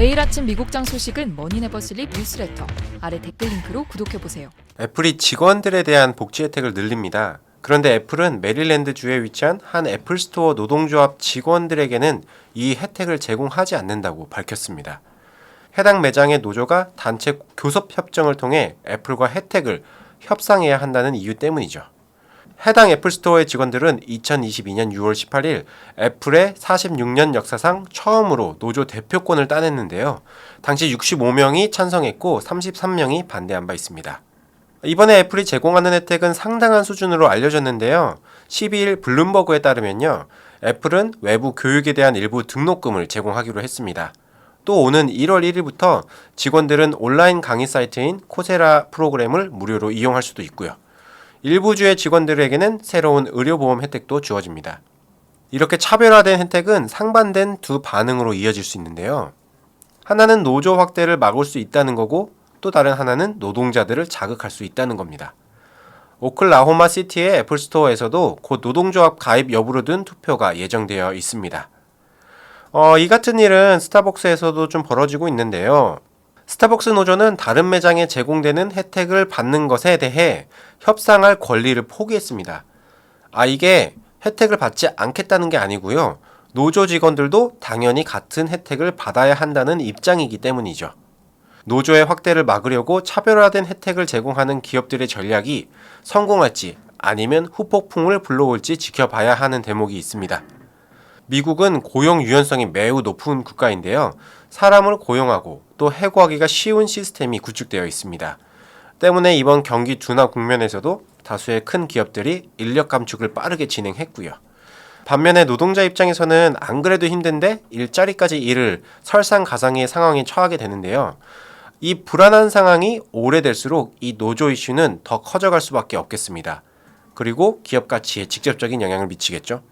매일 아침 미국장 소식은 머니네버슬립 뉴스레터 아래 댓글 링크로 구독해보세요. 애플이 직원들에 대한 복지 혜택을 늘립니다. 그런데 애플은 메릴랜드주에 위치한 한 애플스토어 노동조합 직원들에게는 이 혜택을 제공하지 않는다고 밝혔습니다. 해당 매장의 노조가 단체 교섭 협정을 통해 애플과 혜택을 협상해야 한다는 이유 때문이죠. 해당 애플 스토어의 직원들은 2022년 6월 18일 애플의 46년 역사상 처음으로 노조 대표권을 따냈는데요. 당시 65명이 찬성했고 33명이 반대한 바 있습니다. 이번에 애플이 제공하는 혜택은 상당한 수준으로 알려졌는데요. 12일 블룸버그에 따르면요. 애플은 외부 교육에 대한 일부 등록금을 제공하기로 했습니다. 또 오는 1월 1일부터 직원들은 온라인 강의 사이트인 코세라 프로그램을 무료로 이용할 수도 있고요. 일부 주의 직원들에게는 새로운 의료보험 혜택도 주어집니다. 이렇게 차별화된 혜택은 상반된 두 반응으로 이어질 수 있는데요. 하나는 노조 확대를 막을 수 있다는 거고 또 다른 하나는 노동자들을 자극할 수 있다는 겁니다. 오클라호마 시티의 애플 스토어에서도 곧 노동조합 가입 여부를 둔 투표가 예정되어 있습니다. 어, 이 같은 일은 스타벅스에서도 좀 벌어지고 있는데요. 스타벅스 노조는 다른 매장에 제공되는 혜택을 받는 것에 대해 협상할 권리를 포기했습니다. 아, 이게 혜택을 받지 않겠다는 게 아니고요. 노조 직원들도 당연히 같은 혜택을 받아야 한다는 입장이기 때문이죠. 노조의 확대를 막으려고 차별화된 혜택을 제공하는 기업들의 전략이 성공할지 아니면 후폭풍을 불러올지 지켜봐야 하는 대목이 있습니다. 미국은 고용 유연성이 매우 높은 국가인데요. 사람을 고용하고 또 해고하기가 쉬운 시스템이 구축되어 있습니다. 때문에 이번 경기 둔화 국면에서도 다수의 큰 기업들이 인력 감축을 빠르게 진행했고요. 반면에 노동자 입장에서는 안 그래도 힘든데 일자리까지 잃을 설상가상의 상황에 처하게 되는데요. 이 불안한 상황이 오래될수록 이 노조 이슈는 더 커져갈 수밖에 없겠습니다. 그리고 기업 가치에 직접적인 영향을 미치겠죠.